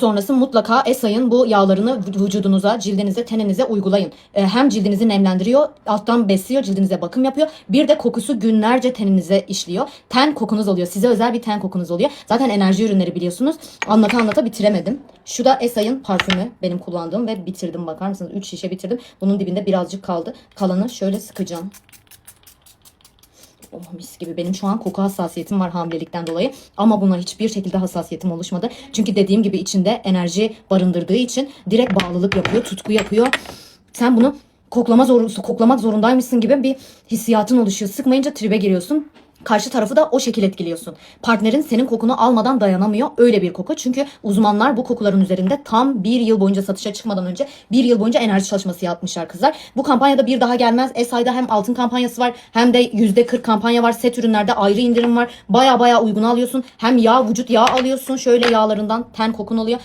Sonrası mutlaka Esay'ın bu yağlarını vücudunuza, cildinize, teninize uygulayın. Ee, hem cildinizi nemlendiriyor, alttan besliyor, cildinize bakım yapıyor. Bir de kokusu günlerce teninize işliyor. Ten kokunuz oluyor. Size özel bir ten kokunuz oluyor. Zaten enerji ürünleri biliyorsunuz. Anlata anlata bitiremedim. Şu da Esay'ın parfümü. Benim kullandığım ve bitirdim. Bakar mısınız? 3 şişe bitirdim. Bunun dibinde birazcık kaldı. Kalanı şöyle sıkacağım. Oh mis gibi benim şu an koku hassasiyetim var hamilelikten dolayı ama buna hiçbir şekilde hassasiyetim oluşmadı. Çünkü dediğim gibi içinde enerji barındırdığı için direkt bağlılık yapıyor, tutku yapıyor. Sen bunu koklama zor, koklamak zorundaymışsın gibi bir hissiyatın oluşuyor. Sıkmayınca tribe giriyorsun. Karşı tarafı da o şekil etkiliyorsun. Partnerin senin kokunu almadan dayanamıyor. Öyle bir koku. Çünkü uzmanlar bu kokuların üzerinde tam bir yıl boyunca satışa çıkmadan önce bir yıl boyunca enerji çalışması yapmışlar kızlar. Bu kampanyada bir daha gelmez. Esay'da hem altın kampanyası var hem de %40 kampanya var. Set ürünlerde ayrı indirim var. Baya baya uygun alıyorsun. Hem yağ vücut yağı alıyorsun. Şöyle yağlarından ten kokun oluyor.